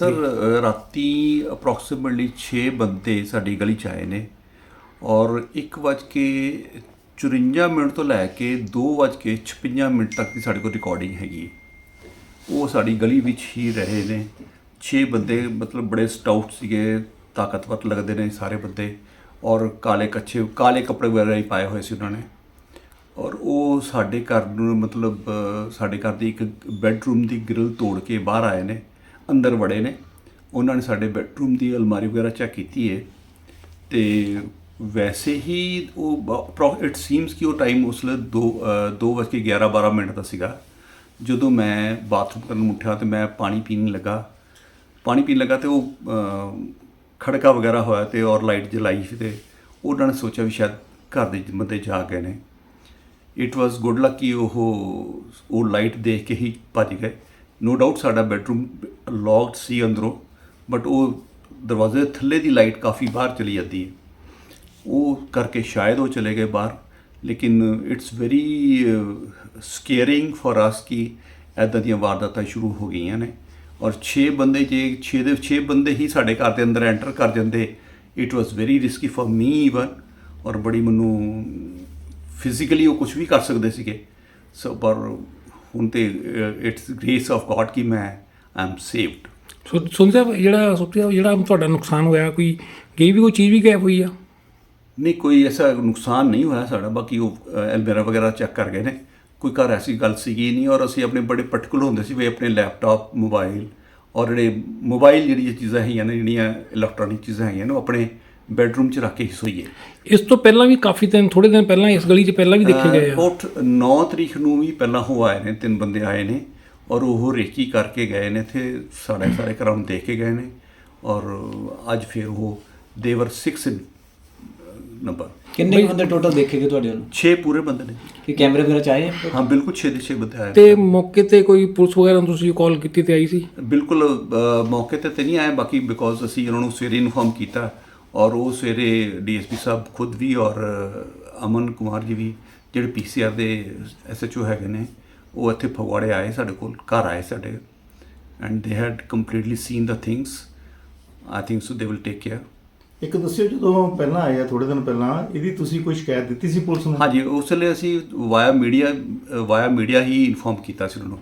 Sir, ਰਾਤੀ approximately 6 ਬੰਦੇ ਸਾਡੀ ਗਲੀ ਚ ਆਏ ਨੇ ਔਰ 1:54 ਮਿੰਟ ਤੋਂ ਲੈ ਕੇ 2:56 ਮਿੰਟ ਤੱਕ ਦੀ ਸਾਡੇ ਕੋਲ ਰਿਕਾਰਡਿੰਗ ਹੈਗੀ ਉਹ ਸਾਡੀ ਗਲੀ ਵਿੱਚ ਹੀ ਰਹੇ ਨੇ। 6 ਬੰਦੇ ਮਤਲਬ ਬੜੇ ਸਟਾਊਟ ਸੀਗੇ, ਤਾਕਤਵਰ ਲੱਗਦੇ ਨੇ ਸਾਰੇ ਬੰਦੇ ਔਰ ਕਾਲੇ ਕੱਚੇ, ਕਾਲੇ ਕੱਪੜੇ ਵਗੈਰਾ ਹੀ ਪਾਏ ਹੋਏ ਸੀ ਉਹਨਾਂ ਨੇ। ਔਰ ਉਹ ਸਾਡੇ ਘਰ ਨੂੰ ਮਤਲਬ, ਸਾਡੇ ਘਰ ਦੀ ਇੱਕ ਬੈੱਡਰੂਮ ਦੀ ਗ੍ਰਿਲ ਤੋੜ ਕੇ ਬਾਹਰ ਆਏ ਨੇ। ਅੰਦਰ ਵੜੇ ਨੇ। ਉਹਨਾਂ ਨੇ ਸਾਡੇ ਬੈੱਡਰੂਮ ਦੀ ਅਲਮਾਰੀ ਵਗੈਰਾ ਚੈੱਕ ਕੀਤੀ ਹੈ ਤੇ ਵੈਸੇ ਹੀ ਉਹ ਇਟ ਸੀਮਸ ਕਿ ਉਹ ਟਾਈਮ ਉਸ ਵੇਲੇ 2 2:11 12 ਮਿੰਟ ਦਾ ਸੀਗਾ। ਜਦੋਂ ਮੈਂ ਬਾਥਰੂਮ ਕਰਨ ਨੂੰ ਉੱਠਿਆ ਤੇ ਮੈਂ ਪਾਣੀ ਪੀਣ ਲੱਗਾ। ਪਾਣੀ ਪੀਣ ਲੱਗਾ ਤੇ ਉਹ ਖੜਕਾ ਵਗੈਰਾ ਹੋਇਆ ਤੇ ਔਰ ਲਾਈਟ ਜਲਾਈ ਸੀ ਤੇ ਉਹਨਾਂ ਨੇ ਸੋਚਿਆ ਵੀ ਸ਼ਾਇਦ ਘਰ ਦੇ ਬੰਦੇ ਜਾ ਗਏ ਨੇ ਇਟ ਵਾਸ ਗੁੱਡ ਲੱਕ ਕਿ ਉਹ ਉਹ ਲਾਈਟ ਦੇਖ ਕੇ ਹੀ ਭੱਜ ਗਏ। ਨੋ ਡਾਊਟ ਸਾਡਾ ਬੈਡਰੂਮ ਲੌਕਡ ਸੀ ਅੰਦਰੋਂ ਬਟ ਉਹ ਦਰਵਾਜ਼ੇ ਥੱਲੇ ਦੀ ਲਾਈਟ ਕਾਫੀ ਬਾਹਰ ਚਲੀ ਜਾਂਦੀ ਹੈ। ਉਹ ਕਰਕੇ ਸ਼ਾਇਦ ਉਹ ਚਲੇ ਗਏ ਬਾਹਰ, ਲੇਕਿਨ it's very scaring for us ਕਿ ਐਦਾਂ ਦੀਆਂ ਵਾਰਦਾਤਾਂ ਸ਼ੁਰੂ ਹੋ ਗਈਆਂ ਨੇ। ਔਰ 6 ਬੰਦੇ ਜੇ 6 ਦੇ 6 ਬੰਦੇ ਹੀ ਸਾਡੇ ਘਰ ਦੇ ਅੰਦਰ ਐਂਟਰ ਕਰ ਜਾਂਦੇ it was very risky for me even ਔਰ ਬੜੀ ਮੈਨੂੰ ਫਿਜ਼ੀਕਲੀ ਉਹ ਕੁਝ ਵੀ ਕਰ ਸਕਦੇ ਸੀਗੇ। ਸੋ ਪਰ ਹੁਣ ਤੇ ਇਟਸ ਗ੍ਰੇਸ ਆਫ ਗॉड ਕਿ ਮੈਂ ਆਈ ਐਮ ਸੇਵਡ ਸੁ- ਸੁਣ ਸਾਹਿਬ ਜਿਹੜਾ ਸੁਪਰੀਆ ਜਿਹੜਾ ਤੁਹਾਡਾ ਨੁਕਸਾਨ ਹੋਇਆ ਕੋਈ ਗਈ ਵੀ ਕੋਈ ਚੀਜ਼ ਵੀ ਗਾਇਬ ਹੋਈ ਆ? ਨਹੀਂ ਕੋਈ ਐਸਾ ਨੁਕਸਾਨ ਨਹੀਂ ਹੋਇਆ ਸਾਡਾ ਬਾਕੀ ਉਹ ਐਲਮੇਰਾ ਵਗੈਰਾ ਚੈੱਕ ਕਰ ਗਏ ਨੇ। ਕੋਈ ਘਰ ਐਸੀ ਗੱਲ ਸੀਗੀ ਨਹੀਂ ਔਰ ਅਸੀਂ ਆਪਣੇ ਬੜੇ ਪਰਟੀਕੂਲਰ ਹੁੰਦੇ ਸੀ ਵੀ ਆਪਣੇ ਲੈਪਟਾਪ ਮੋਬਾਈਲ ਔਰ ਜਿਹੜੇ ਮੋਬਾਈਲ ਜਿਹੜੀਆਂ ਚੀਜ਼ਾਂ ਹੈਗੀਆਂ ਨੇ ਜਿਹੜੀਆਂ ਇਲੈਕਟ੍ਰੋਨਿਕ ਚੀਜ਼ਾਂ ਹੈਗੀਆਂ ਨੇ ਉਹ ਆਪਣੇ ਬੈਡਰੂਮ 'ਚ ਰੱਖ ਕੇ ਹੀ ਸੋਈਏ। ਇਸ ਤੋਂ ਪਹਿਲਾਂ ਵੀ ਕਾਫੀ ਦਿਨ ਥੋੜੇ ਦਿਨ ਪਹਿਲਾਂ ਇਸ ਗਲੀ 'ਚ ਪਹਿਲਾਂ ਵੀ ਦੇਖੇ ਗਏ ਆ। ਅਬਾਊਟ 9 ਤਰੀਕ ਨੂੰ ਵੀ ਪਹਿਲਾਂ ਹੋ ਆਏ ਨੇ ਤਿੰਨ ਬੰਦੇ ਆਏ ਨੇ ਔਰ ਉਹ ਰੇਕੀ ਕਰਕੇ ਗਏ ਨੇ ਇੱਥੇ ਸਾਡੇ ਸਾਰੇ ਘਰਾਂ ਨੂੰ ਦੇਖ ਕੇ ਗਏ ਨੇ ਔਰ ਅੱਜ ਫਿਰ ਉਹ ਦੇਵਰ 6 ਨੰਬਰ ਕਿੰਨੇ ਬੰਦੇ ਟੋਟਲ ਦੇਖੇਗੇ ਤੁਹਾਡੇ ਵੱਲੋਂ? 6 ਪੂਰੇ ਬੰਦੇ ਨੇ। ਕਿ ਕੈਮਰੇ ਵਗੈਰਾ ਚਾਹੇ ਹਾਂ ਬਿਲਕੁਲ 6 ਦੇ 6 ਬੰਦੇ ਆਏ ਤੇ ਮੌਕੇ ਤੇ ਕੋਈ ਪੁਲਿਸ ਵਗੈਰਾ ਨੂੰ ਤੁਸੀਂ ਕਾਲ ਕੀਤੀ ਤੇ ਆਈ ਸੀ? ਬਿਲਕੁਲ ਮੌਕੇ ਤੇ ਤੇ ਨਹੀਂ ਆਏ ਬਾਕੀ ਬਿਕੋਜ਼ ਅਸੀਂ ਉਹਨਾਂ ਨੂੰ ਸਵੇਰੇ ਇਨਫੋਰਮ ਕੀਤਾ। ਔਰ ਉਹ ਸਵੇਰੇ ਡੀਐਸਪੀ ਸਾਹਿਬ ਖੁਦ ਵੀ ਔਰ ਅਮਨ ਕੁਮਾਰ ਜੀ ਵੀ ਜਿਹੜੇ ਪੀਸੀਆਰ ਦੇ ਐਸਐਚਓ ਹੈਗੇ ਨੇ ਉਹ ਇੱਥੇ ਫਗਵਾੜੇ ਆਏ ਸਾਡੇ ਕੋਲ ਘਰ ਆਏ ਸਾਡੇ। And they had completely seen the things I think so they will take care ਇੱਕ ਦੱਸਿਓ ਜਦੋਂ ਪਹਿਲਾਂ ਆਏ ਆ ਥੋੜੇ ਦਿਨ ਪਹਿਲਾਂ ਇਹਦੀ ਤੁਸੀਂ ਕੋਈ ਸ਼ਿਕਾਇਤ ਦਿੱਤੀ ਸੀ ਪੁਲਿਸ ਨੂੰ? ਹਾਂਜੀ ਉਸ ਵੇਲੇ ਅਸੀਂ ਵਾਇਆ ਮੀਡੀਆ ਵਾਇਆ ਮੀਡੀਆ ਹੀ ਇਨਫੋਰਮ ਕੀਤਾ ਸੀ ਉਹਨਾਂ